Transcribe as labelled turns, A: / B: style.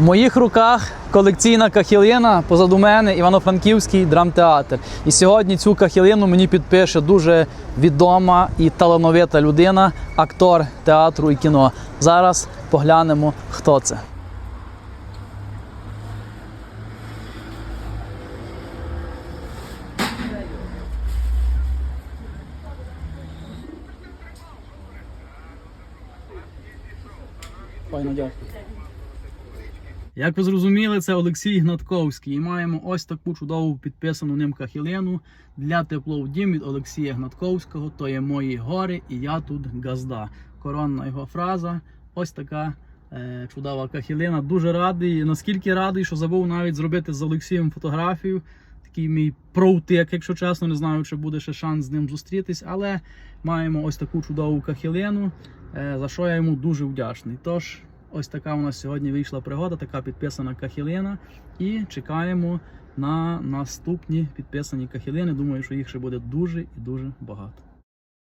A: В моїх руках колекційна кахілина, позаду мене Івано-Франківський драмтеатр. І сьогодні цю кахілину мені підпише дуже відома і талановита людина, актор театру і кіно. Зараз поглянемо, хто це. Файно, дякую. Як ви зрозуміли, це Олексій Гнатковський. І маємо ось таку чудову підписану ним кахілину для тепло в дім від Олексія Гнатковського. То є мої гори, і я тут газда. Коронна його фраза. Ось така е, чудова кахілина. Дуже радий. Наскільки радий, що забув навіть зробити з Олексієм фотографію. Такий мій проутик, якщо чесно, не знаю, чи буде ще шанс з ним зустрітись, але маємо ось таку чудову кахілину, е, за що я йому дуже вдячний. Тож, ось така у нас сьогодні вийшла пригода, така підписана кахілина. І чекаємо на наступні підписані кахілени. Думаю, що їх ще буде дуже і дуже багато.